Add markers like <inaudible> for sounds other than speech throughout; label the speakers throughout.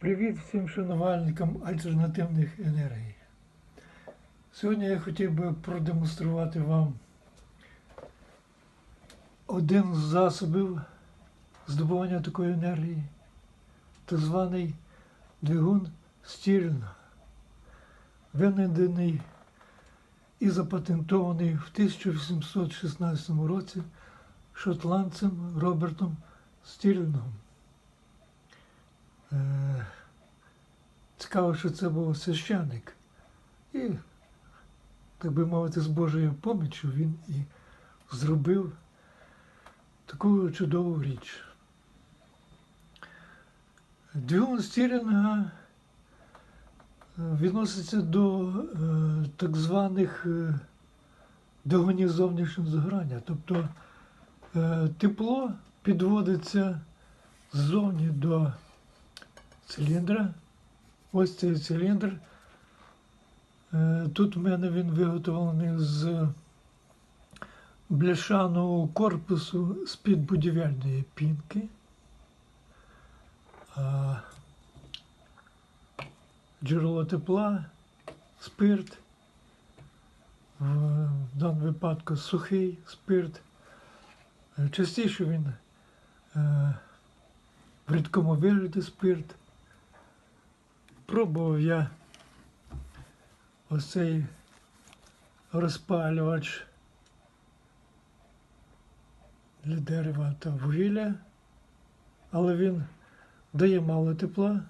Speaker 1: Привіт всім шанувальникам альтернативних енергій. Сьогодні я хотів би продемонструвати вам один з засобів здобування такої енергії, так званий двигун Стірлінга, винайдений і запатентований в 1816 році шотландцем Робертом Стірлінгом. Цікаво, що це був священник. І, так би мовити, з Божою поміччю він і зробив таку чудову річ. Двигун Стірінга е, відноситься до е, так званих е, двигунів зовнішнього згорання. Тобто тепло підводиться ззовні до циліндра. Ось цей циліндр. Е, Тут в мене він виготовлений з бляшаного корпусу з-під будівельної пінки. Джерело тепла, спирт. В даному випадку сухий спирт. Е, Частіше він е, в рідкому вигляді спирт. Пробував я ось цей розпалювач для дерева та вугілля, але він дає мало тепла.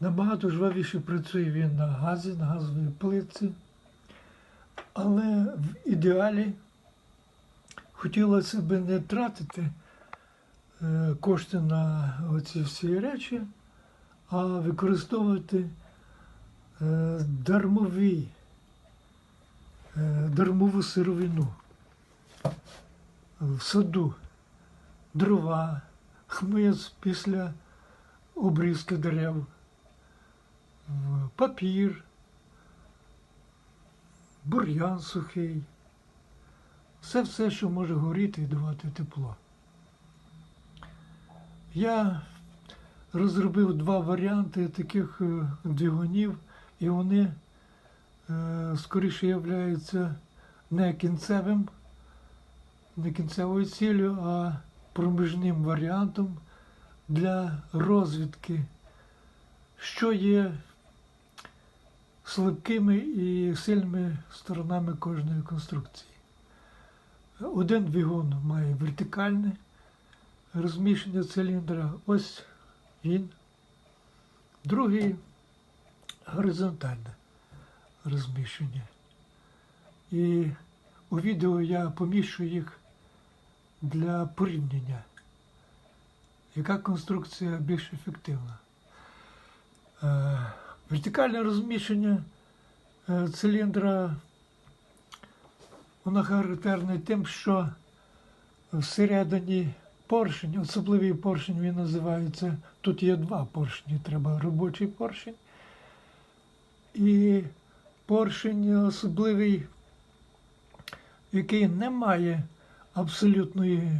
Speaker 1: Набагато жвавіше працює він на газі, на газовій плитці. Але в ідеалі хотілося б не тратити е, кошти на оці всі речі, а використовувати е, дармові, е, дармову сировину в саду, дрова, хмиз після обрізки дерев, папір, бур'ян сухий. Все все, що може горіти і давати тепло. Я розробив два варіанти таких е, двигунів, і вони е, скоріше являються не кінцевим, не кінцевою ціллю, а проміжним варіантом для розвідки, що є слабкими і сильними сторонами кожної конструкції. Один двигун має вертикальне розміщення циліндра, ось він. Другий горизонтальне розміщення. І у відео я поміщу їх для порівняння. Яка конструкція більш ефективна? Е, Вертикальне розміщення е, циліндра воно характерне тим, що всередині поршень, особливий поршень він називається. Тут є два поршні, треба робочий поршень. І поршень особливий, який не має абсолютної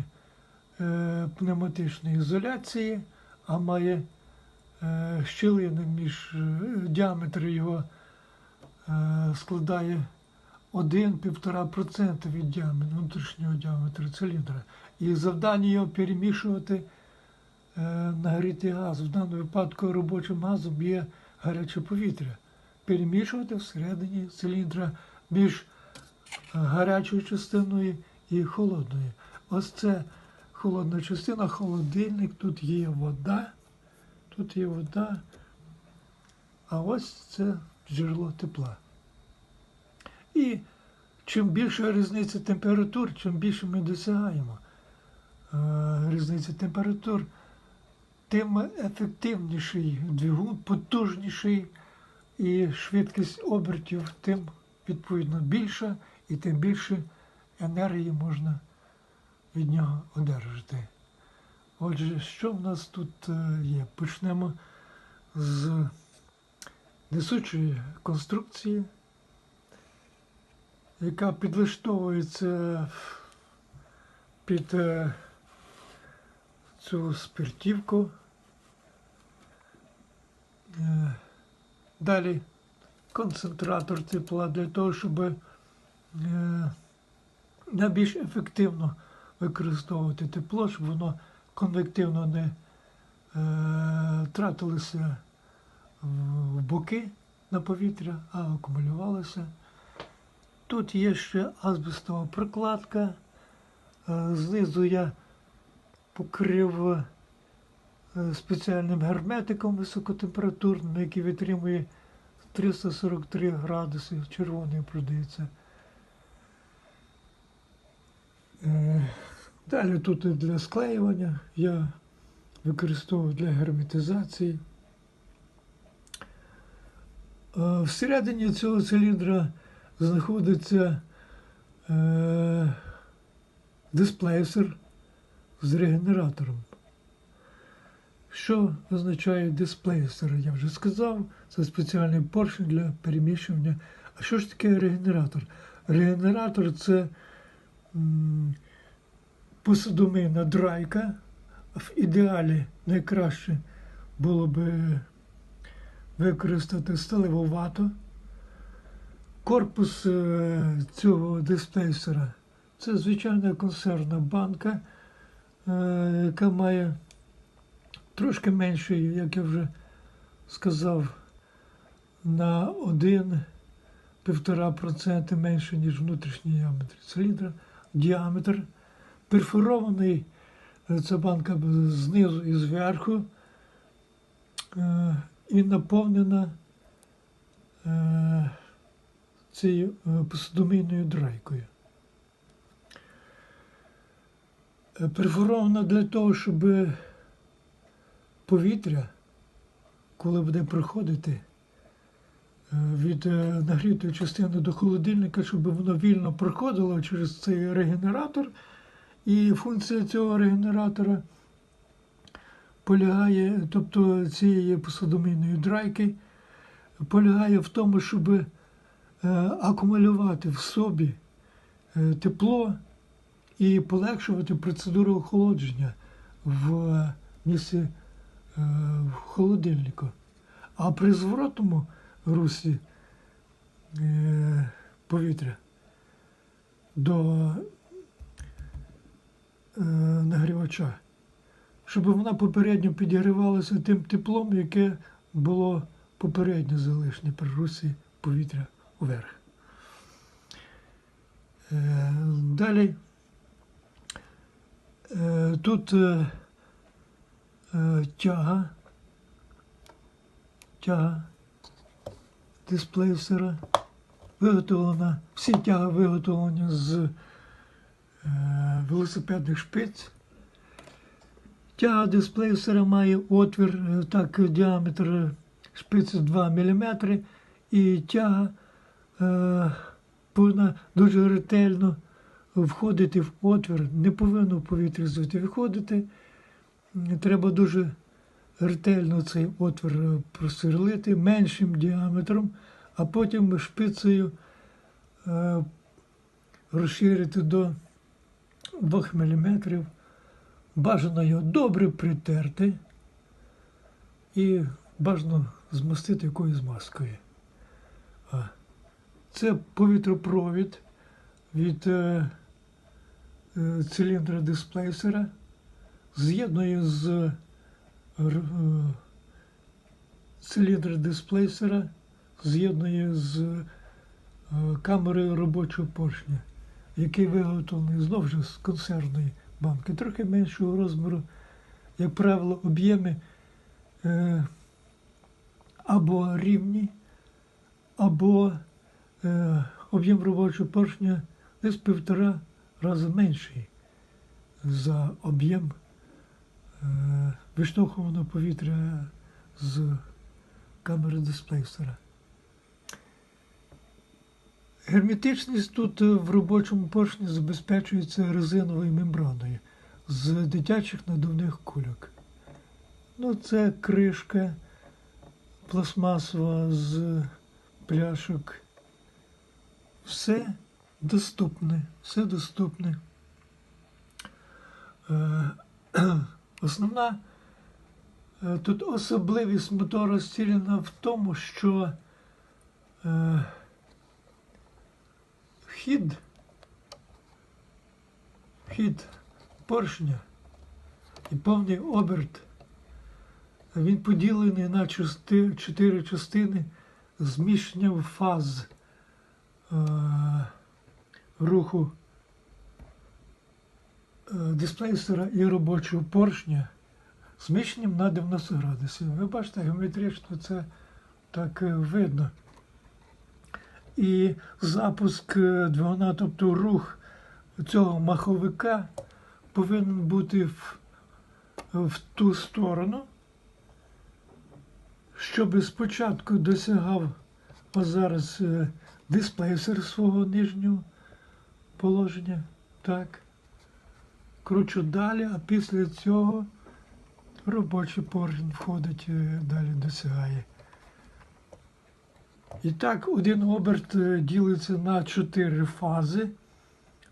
Speaker 1: е, пневматичної ізоляції, а має е, щілини між е, діаметр його е, складає 1-1,5% від діаметру, внутрішнього діаметру циліндра. І завдання його перемішувати е, нагрітий газ. В даному випадку робочим газом є гаряче повітря. Перемішувати всередині циліндра між е, гарячою частиною і холодною. Ось це холодна частина, холодильник, тут є вода, тут є вода, а ось це джерело тепла. І чим більша різниця температур, чим більше ми досягаємо е, різниці температур, тим ефективніший двигун, потужніший і швидкість обертів тим відповідно більша, і тим більше енергії можна від нього одержати. Отже, що в нас тут е, є? Почнемо з несучої конструкції яка підлаштовується під е, цю спиртівку. Е, далі концентратор тепла для того, щоб е, найбільш ефективно використовувати тепло, щоб воно конвективно не тратилося в боки на повітря, а акумулювалося. Тут є ще азбестова прокладка. Е, Знизу я покрив е, спеціальним герметиком високотемпературним, який витримує 343 градуси, червоний продається. Е, Далі тут для склеювання я використовую для герметизації. Всередині цього циліндра знаходиться е, дисплейсер з регенератором. Що означає дисплейсер? Я вже сказав, це спеціальний поршень для переміщування. А що ж таке регенератор? Регенератор це м, посудомийна драйка. В ідеалі найкраще було би використати сталеву вату. Корпус е, цього дисплейсера це звичайна консервна банка, е, яка має трошки менший, як я вже сказав, на 1-1,5% менше, ніж внутрішній діаметр. Циліндра. Діаметр. Перфорований, е, ця банка знизу і зверху. І наповнена цією е, драйкою. Е, Перфорована для того, щоб повітря, коли буде проходити е, від нагрітої частини до холодильника, щоб воно вільно проходило через цей регенератор. І функція цього регенератора полягає, тобто цієї посудомийної драйки, полягає в тому, щоб акумулювати в собі е, тепло і полегшувати процедуру охолодження в місці е, в холодильнику. А при зворотному русі е, повітря до е, нагрівача, щоб вона попередньо підігрівалася тим теплом, яке було попередньо залишне при русі повітря вверх. Е, Далі е, тут е, тяга, тяга дисплейсера виготовлена, всі тяги виготовлені з велосипедних шпиць. Тяга дисплейсера має отвір, так, діаметр шпиці 2 мм, і тяга повинна дуже ретельно входити в отвір. Не повинно повітря звідти виходити. Треба дуже ретельно цей отвір е, просверлити меншим діаметром, а потім шпицею е, розширити до 2 мм. Бажано його добре притерти і бажано змастити якоюсь маскою. Це повітропровід від е, е, циліндра дисплейсера, з'єднує з р- е, циліндр дисплейсера, з'єднує з е, камерою робочого поршня, який виготовлений знову ж з консервної банки, трохи меншого розміру, як правило, об'єми е, або рівні, або е, об'єм робочого поршня десь півтора рази менший за об'єм е, виштовхуваного повітря з камери дисплейсера. Герметичність тут е, в робочому поршні забезпечується резиновою мембраною з дитячих надувних кульок. Ну, це кришка пластмасова з пляшок. Все доступне, все доступне. Е, <clears throat> Основна Е, Тут особливість мотора стілена в тому, що е, хід, хід поршня і повний оберт, він поділений на чотири частини зміщенням фаз руху е, дисплейсера і робочого поршня зміщенням на 90 градусів. Ви бачите, геометрично це так е, видно. І запуск е, двигуна, тобто рух цього маховика повинен бути в, в ту сторону, щоб спочатку досягав ось зараз дисплейсер свого нижнього положення. Так. Кручу далі, а після цього робочий поршень входить, е, далі досягає. І так, один оберт е, ділиться на чотири фази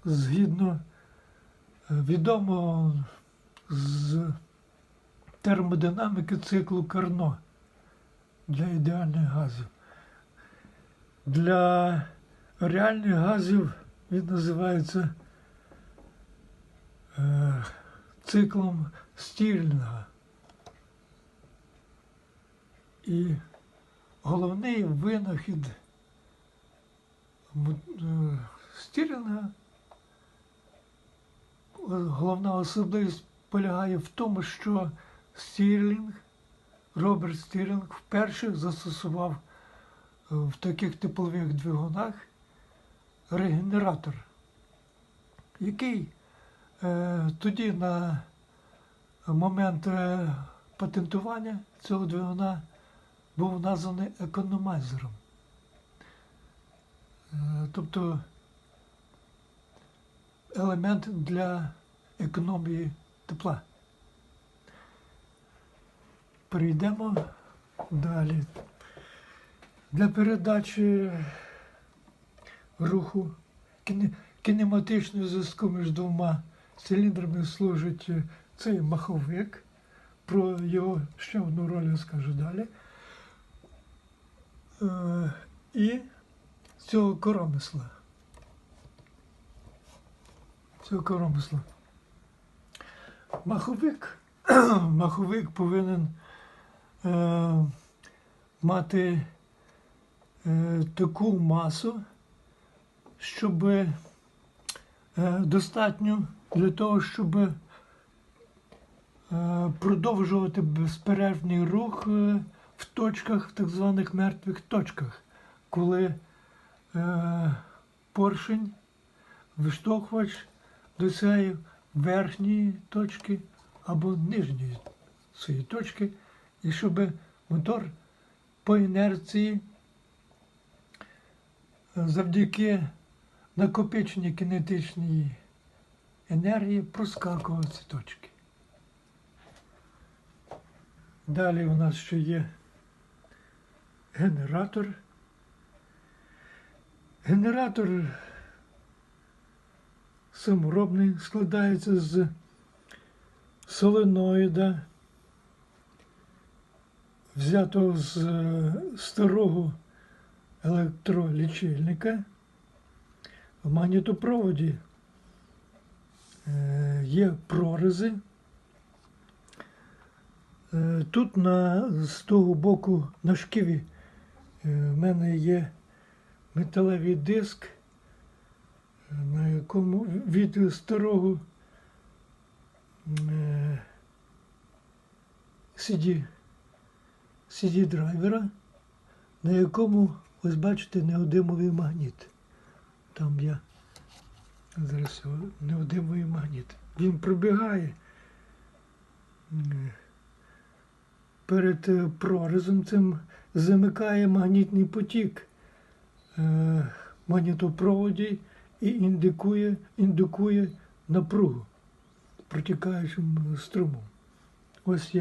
Speaker 1: згідно е, відомого з термодинамики циклу Карно для ідеальних газів. Для реальних газів він називається е, циклом Стірлінга. І головний винахід е, Стірлінга, е, головна особливість полягає в тому, що Стірлінг, Роберт Стірлінг вперше застосував в таких теплових двигунах регенератор, який е, тоді на момент е, патентування цього двигуна був названий економайзером. Е, Тобто елемент для економії тепла. Перейдемо далі. Для передачі руху кіне- кінематичного зв'язку між двома циліндрами служить е, цей маховик. Про його ще одну роль я скажу далі. Е, І цього коромисла. Цього коромисла. Маховик, <clears throat> маховик повинен е, мати таку масу, щоб е, достатньо для того, щоб е, продовжувати безперервний рух е, в точках, в так званих мертвих точках, коли е, поршень, виштовхувач досягає верхньої точки або нижньої своєї точки, і щоб мотор по інерції е, завдяки накопиченню кінетичної енергії проскакував ці точки. Далі у нас ще є генератор. Генератор саморобний складається з соленоїда, взятого з е, старого електролічильника. В магнітопроводі е, є прорези. Е, Тут на, з того боку на шківі е, в мене є металевий диск, на якому від старого CD, CD драйвера, на якому, ось бачите, неодимовий магніт. Там я зараз його неодимовий магніт. Він пробігає. е, перед е, прорізом цим замикає магнітний потік е, магнітопроводі і індикує, індукує напругу протікаючим струмом. Ось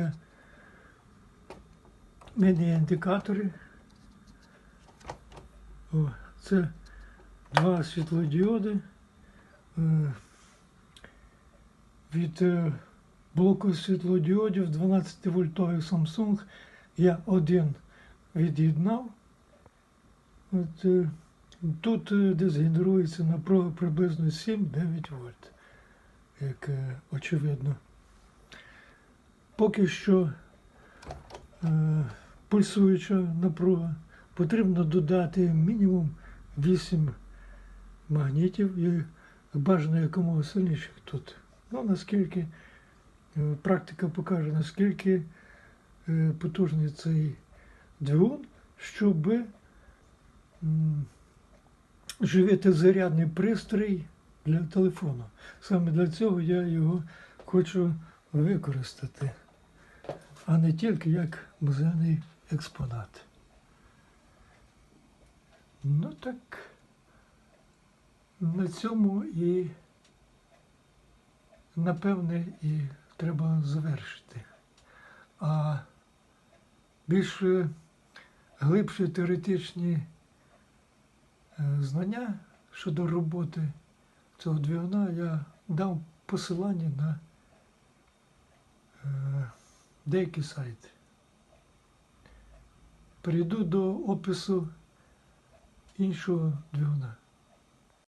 Speaker 1: мене є індикатори. О, це два світлодіоди е, від е, блоку світлодіодів 12 вольтовий Samsung я один від'єднав. Е, тут десь генерується напруга приблизно 7-9 вольт, як очевидно. Поки що пульсуюча напруга. Потрібно додати мінімум 8 магнітів і бажано якомога сильніших тут. Ну, наскільки е, практика покаже, наскільки е, потужний цей двигун, щоб живити зарядний пристрій для телефону. Саме для цього я його хочу використати, а не тільки як музейний експонат. Ну так, на цьому і напевне і треба завершити. А більш е, глибші теоретичні е, знання щодо роботи цього двигуна я дав посилання на е, деякі сайти. Перейду до опису іншого двигуна.